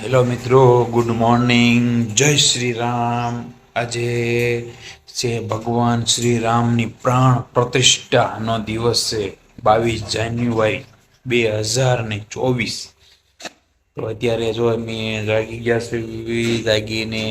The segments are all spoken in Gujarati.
હેલો મિત્રો. ગુડ મોર્નિંગ જય શ્રી રામ આજે છે ભગવાન શ્રી રામની પ્રાણ પ્રતિષ્ઠાનો દિવસ છે, બાવીસ જાન્યુઆરી બે હજાર ને ચોવીસ. તો અત્યારે જો અમે જાગી ગયા છે જાગીને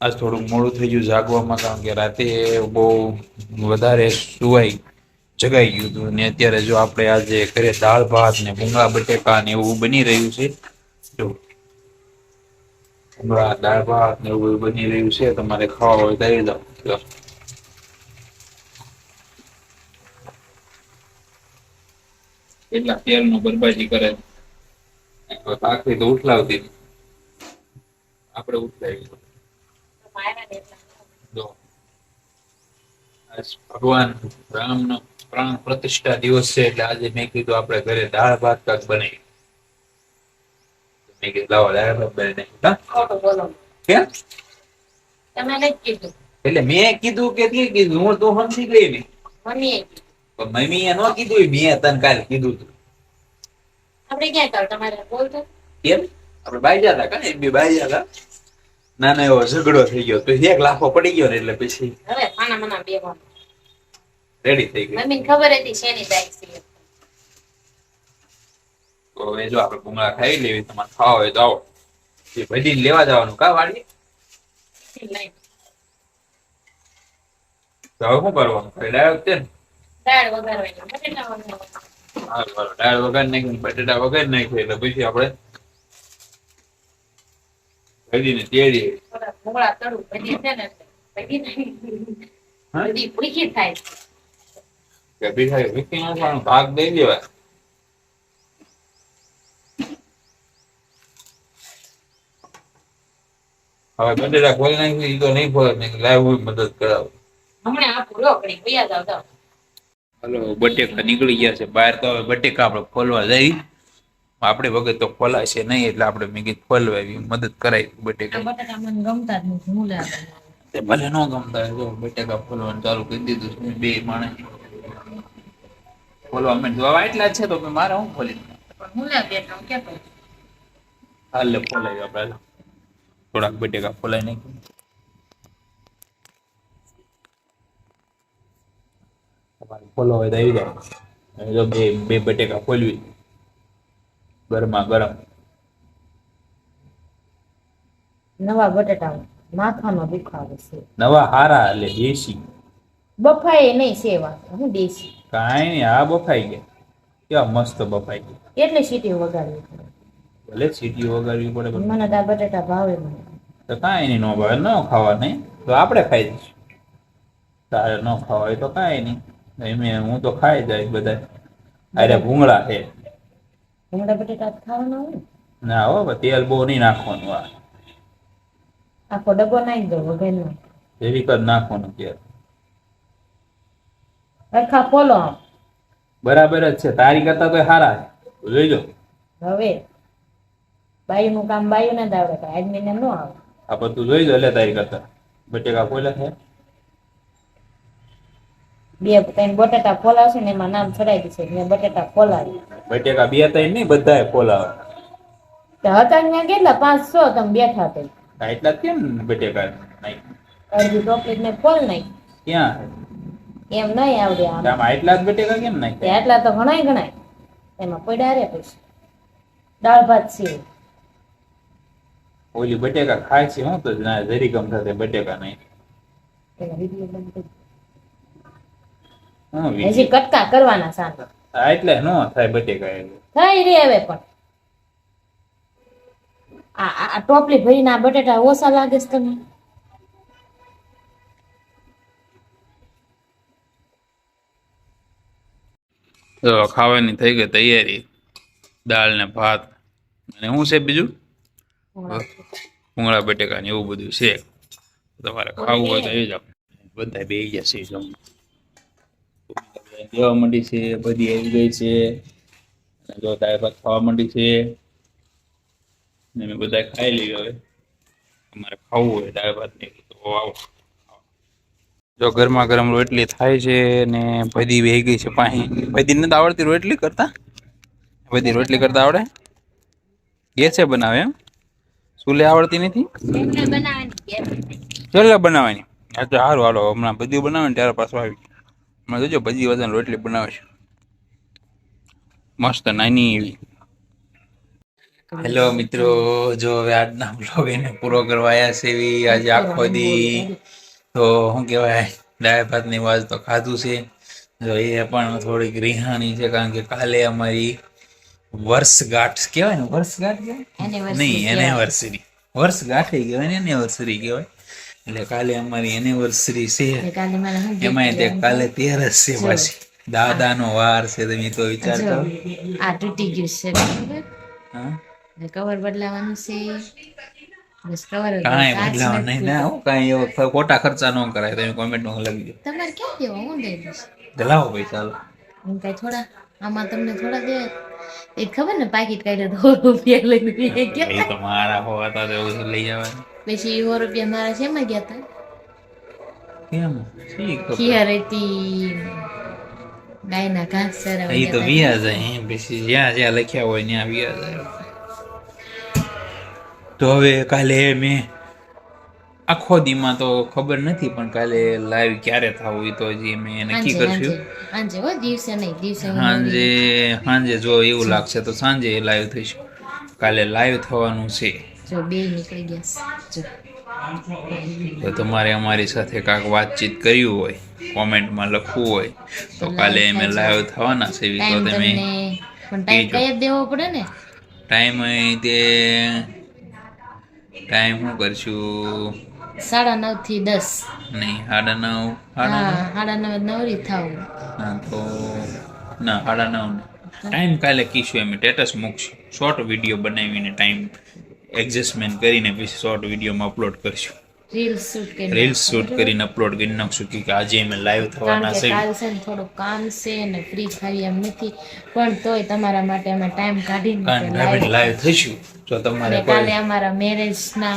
આજ થોડું મોડું થઈ ગયું જાગવામાં, કારણ કે રાતે બહુ વધારે સુવાઈ જગાઈ ગયું હતું. ને અત્યારે જો આપણે આજે ઘરે દાળ ભાત ને ભૂંગળા, બટેકા ને એવું બની રહ્યું છે જો હમણાં દાળ ભાત ને એવું બની રહ્યું છે તમારે ખાવા હોય તો દો કેટલા તેલ નો બરબાજી કરે આખરી તો ઉઠલાવતી. આપણે ઉઠલાવી જો. રામ ભગવાન રામનો પ્રાણ પ્રતિષ્ઠા દિવસ છે એટલે આજે મેં કીધું આપણે ઘરે દાળ ભાત કાક બનાવી મેં કીધું લાવો નાખીએ. હા? કેમ? તમે નથી કીધું. એટલે મેં કીધું કે તે કીધું હું તો સમજી ગઈ ને. મમ્મીએ કીધું. મમ્મીએ ન કીધું મેં તને કાલે કીધું તું. આપણે ક્યાં ચાલ તમારે બોલતો કેમ? આપણે બાઈ જતા કાને બે બાઈ જતા નાનો એવો ઝઘડો થઈ ગયો તો એક લાખો પડી ગયો ને એટલે પછી હવે ખાના મના બે રેડી થઈ ગઈ. મમ્મીને ખબર હતી શેની બાઈક છે. તો એ જો આપણે ભૂંગળા ખાઈ લેવી તમારે ખાવા હોય તો આવો. એ બધી લેવા જવાનું કા વાળી તો હવે શું કરવાનું? ખાલી ડાયરેક્ટ છે ને દાળ વઘારવાની બટેટા વઘારવાના. હારું, હારું. દાળ વગર નાખી બટેટા વગર નાખી એટલે પછી આપણે ભાજીને તેડીએ ભૂંગળા તળું બધી છે ને? બધી ભૂખી થાય નાખવાનો ભાગ દઈ દેવાય. હવે બટેટા ખોલી નાખ્યું એ તો નહીં ખોલે મેં લાઈવ હું મદદ કરાવું હમણાં આ પૂરો કરી વયા જાવ જાવ. હલો બટેકા નીકળી ગયા છે બહાર તો હવે બટેકા આપણે ખોલવા જઈ આપણે વગર તો ખોલાશે નહીં એટલે આપણે મેં કીધું ખોલવાવી મદદ કરાવી બટેકા બટેકા મને ગમતા જ નથી હું લે ભલે ન ગમતા હોય તો બટેકા ખોલવાનું ચાલુ કરી દીધું છે બે માણસ ખોલવા મેં જોવા એટલા છે તો મારે હું ખોલી હું લે બેટા હું ક્યાં કહું? ખોલાવી આપણે હાલો. થોડાક બટેકા ખોલાઈ નાખી તમારે ખોલવા હોય તો આવી જાય જો બે બે બટેકા ખોલવી ગરમા ગરમ નવા બટાટા માથાનો દુખાવો છે નવા હારા એટલે દેશી બફાય નહીં સેવા હું દેશી કાંઈ નહીં આ બફાઈ ગયા કેવા મસ્ત બફાઈ ગયા કેટલી સીટી વગાડવી પડે ભલે સીટી વગાડવી પડે મને તો આ બટાટા ભાવે મને તો કાંઈ નહીં ન ભાવે ન ખાવા નહીં. તો આપણે ખાઈ દઈશું તારે ન ખાવા હોય તો કાંઈ નહીં. એમ હું તો ખાઈ જાય બધા અરે ભૂંગળા છે. ભૂંગળા બટેટા ખાવાના હોય ના? હો તેલ બહુ નહીં નાખવાનું આ. આખો ડબ્બો નાખી દો વઘારનો એવી કદ નાખવાનું તેલ. ફોલો આમ. બરાબર જ છે. તારી કરતા તો સારા છે. જોઈજો હવે બાયુનું કામ બાયુને જ આવડે કાંઈ આદમીને ન આવે આ બધું જોઈજો એટલે તારી કરતા. બટેકા ખોલે છે? બે ત્રણ બટેટા ફોલાવશે ને એમાં નામ ચડાવી દેશે મેં બટેટા ફોલાવી. બટેકા બે ત્રણ નહીં બધાએ ખોલાવે તો હતા ત્યાં કેટલા? પાંચસો તમે બેઠા તે એટલા જ કેમ બટેકા અડધી ચોકલેટ ને ફોલ નાખી. ક્યાં? એમ નહીં આવડે આમ. એટલા જ બટેકા કેમ નહીં એટલા તો ઘણાય ગણાય. એમાં પડ્યા રે પછી દાળ ભાત છે. ઓલી બટેકા ખાય છે હું તો ના જરી ગમ થશે બટેકા નહીં. હજી કટકા કરવાના સાંજે હા એટલે નો થાય બટેકા એટલે થઈ રે હવે પણ. આ આ- ટોપલી ભરીને આ બટેટા ઓછા લાગે છે તમને? તો ખાવાની થઈ ગઈ તૈયારી. દાળ ને ભાત. અને શું છે બીજું? ભૂંગળા બટેકા ને એવું બધું છે. તમારે ખાવું હોય તો એ જ બધા બે ગયા છે જમવા દેવા માંડી છે બધી આવી ગઈ છે. જો દાળ ભાત ખાવા માંડી છે. ને મેં બધા ખાઈ લીધું હવે. તમારે ખાવું હોય દાળ ભાત ને તો આવો. જો ગરમા ગરમ રોટલી થાય છે ને ભદી વહી ગઈ છે પાણી ભદી નથી આવડતી રોટલી કરતા? બધી રોટલી કરતા આવડે? ગેસે બનાવે એમ? ચૂલે આવડતી નથી? ચૂલે બનાવવાની હા તો સારું હાલો હમણાં બધી બનાવે ને ત્યારે પાછું આવી હમણાં જોજો બધી વજન રોટલી બનાવે છે. મસ્ત નાની એવી. હેલો મિત્રો જો હવે આજના બ્લોગ એને પૂરો કરવા આવ્યા છે એવી આજે આખો દી. તો શું કહેવાય દાળ ભાતની વાત તો ખાધું છે. જો એ પણ થોડીક રિહાણી છે કારણ કે કાલે અમારી વર્ષગાંઠ કહેવાય ને? વર્ષગાંઠ કહેવાય? નહીં એનિવર્સરી વર્ષગાંઠ કહેવાય ને એનિવર્સરી કહેવાય. એટલે કાલે અમારી એનિવર્સરી છે. એમાં તે કાલે તેરસ છે પાછી. દાદાનો વાર છે તમે તો વિચાર કરો. આ તૂટી ગયું છે હા? કવર બદલાવાનું છે. કાંઈ બદલાવા નહીં ના હો કાંઈ એવો ખોટા ખર્ચા ન કરાય. તમે કોમેન્ટમાં લખી દો. તમારે ક્યાં દેવા? હું દઈ દઈશ. દલાવો પૈસા લો હું કઈ થોડા આમાં તમને થોડા દે એ ખબર ને પાકીટ કાઢ્યો તો રૂપિયા લઈને ગયા તો મારા હોવા તો એવું છે લઈ જવાનું પછી સો રૂપિયા મારા શેમાં ગયા હતા? કેમ? તો ખીયર હતી ગાયના ઘાસ ચરાવવા એ તો વ્યાજ અહીં પછી જ્યાં જ્યાં લખ્યા હોય ત્યાં વ્યાજ તો હવે કાલે મેં આખો દીમાં તો ખબર નથી પણ કાલે લાઈવ ક્યારે થવું એ તો હજી મેં. નક્કી કરશું હાંજે. હો દિવસે નહીં દિવસે સાંજે સાંજે જો એવું લાગશે તો સાંજે લાઈવ થઈશું. કાલે લાઈવ થવાનું છે. જો બે નીકળી ગયા છે. તો તમારે અમારી સાથે કાંઈક વાતચીત કરવી હોય કોમેન્ટમાં લખવું હોય તો કાલે અમે લાઈવ થવાના છે તો તમે પણ ટાઈમ કઈ જ દેવો પડે ને? ટાઈમ તે ટાઈમ શું કરશું? સાડા નવથી દસ. નહીં સાડા નવ સાડા હા સાડા નવ નવરી થાવ. હા તો ના સાડા નવ ટાઈમ કાલે કીશું એમ સ્ટેટસ મૂકશું. શોર્ટ વીડિયો બનાવીને ટાઈમ એડજસ્ટમેન્ટ કરીને પછી શોર્ટ વિડીયોમાં અપલોડ કરશું. રીલ શૂટ કરી રીલ્સ શૂટ કરીને અપલોડ કરી નાખશું. કે આજે અમે લાઈવ થવાના છે કાલ છે ને થોડું કામ છે ને ફ્રી ખાવી એમ નથી. પણ તોય તમારા માટે અમે ટાઈમ કાઢીને લાઈવ થઈશું. જો તમારે કાલે અમારા મેરેજ ના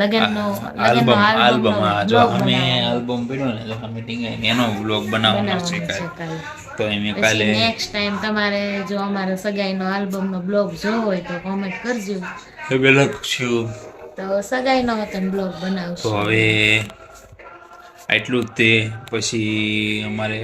લગ્નનો આલ્બમ આલ્બમ જો અમે આલ્બમ પડ્યો ને એટલે મીટિંગ એનો વ્લોગ બનાવવાનો છે કાલે. તો એમ કાલે નેક્સ્ટ ટાઈમ તમારે જો અમારો સગાઈનો આલ્બમનો બ્લોગ જોવો હોય તો કોમેન્ટ કરજો. હવે લખશું તો સગાઈનો હતો બ્લોગ તો હવે આટલું જ તે. પછી અમારે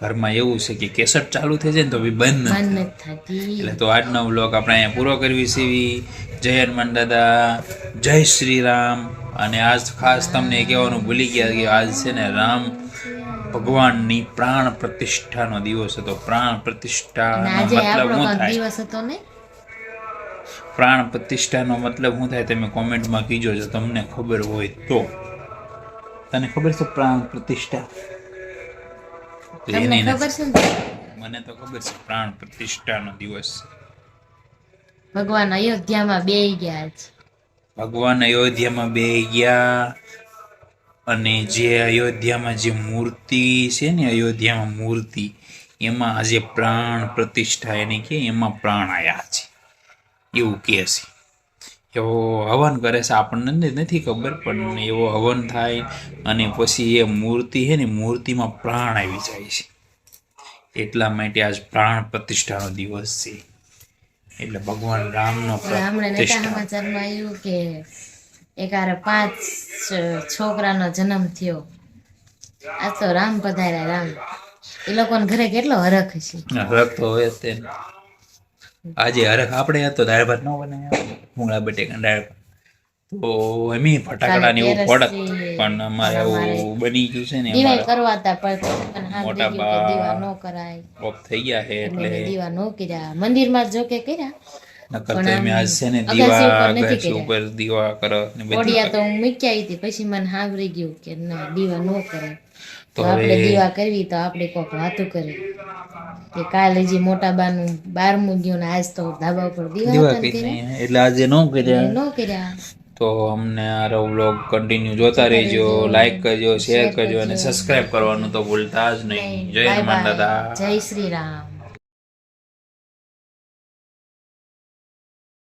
ઘરમાં એવું છે કે કેસેટ ચાલુ થઈ જાય ને તો બી બંધ નથી થતી. એટલે તો આજનો વ્લોગ આપણે અહીંયા પૂરો કરવી સીવી જય હનુમાન દાદા જય શ્રી રામ અને આજ ખાસ તમને કહેવાનું ભૂલી ગયા કે આજ છે ને રામ ભગવાનની પ્રાણ પ્રતિષ્ઠાનો દિવસ હતો. પ્રાણ પ્રતિષ્ઠાનો મતલબ શું થાય? દિવસ હતો ને? પ્રાણ પ્રતિષ્ઠાનો મતલબ શું થાય તમે કોમેન્ટમાં કીજો જો તમને ખબર હોય તો. તને ખબર છે પ્રાણ પ્રતિષ્ઠા? ખબર છે મને તો ખબર છે પ્રાણ પ્રતિષ્ઠાનો દિવસ ભગવાન અયોધ્યામાં બે ગયા છે. ભગવાન અયોધ્યામાં બે ગયા અને જે અયોધ્યામાં જે મૂર્તિ છે ને અયોધ્યામાં મૂર્તિ એમાં આજે પ્રાણ પ્રતિષ્ઠા એને કે એમાં પ્રાણ આયા છે. એવું કહે છે. એવો હવન કરે છે આપણને નથી- ખબર પણ એવો હવન થાય અને પછી એ મૂર્તિ છે ને મૂર્તિમાં પ્રાણ આવી જાય છે. એટલા માટે આજ પ્રાણ પ્રતિષ્ઠાનો દિવસ છે. એટલે ભગવાન રામનો પ્રતિષ્ઠા. આવ્યું કે એક હારે પાંચ છોકરાનો જન્મ થયો. આ તો રામ પધાર્યા રામ. એ લોકોને ઘરે કેટલો હરખ છે હરખ તો હોય જ તે ને. આજે હરખ આપણે હતો દાળ ભાત ન બનાવ્યા ભૂંગળા બટેકા દાળ ભાત. તો એમ ફટાકડા ને એવું પણ અમારે એવું બની ગયું છે ને દીવા કરવા હતા પણ મોટા બા- દીવા ન કરાય. ઓફ થઈ ગયા છે એટલે દીવા ન કર્યા. મંદિરમાં જો કે કર્યા. નકર તો એમ આજ છે ને દીવા ગેસ ઉપર દીવા કરો ને ઓડિયા તો હું મૂક્યા હતી પછી મને હાવરી ગયું કે ના દીવા ન કરાય. તો આપણે દીવા કરવી તો આપણે કોક વાતું કરી કે કાલે જે મોટા બાનું બારમું ગયું ને આજ તો ધાબા ઉપર દીવા. નહીં એટલે આજે ન કર્યા. ન કર્યા. તો અમને આ વ્લોગ કન્ટિન્યુ જોતા રહેજો લાઈક કરજો શેર કરજો અને સબસ્ક્રાઇબ કરવાનું તો ભૂલતા જ નહીં. જય દાદા. જય શ્રી રામ.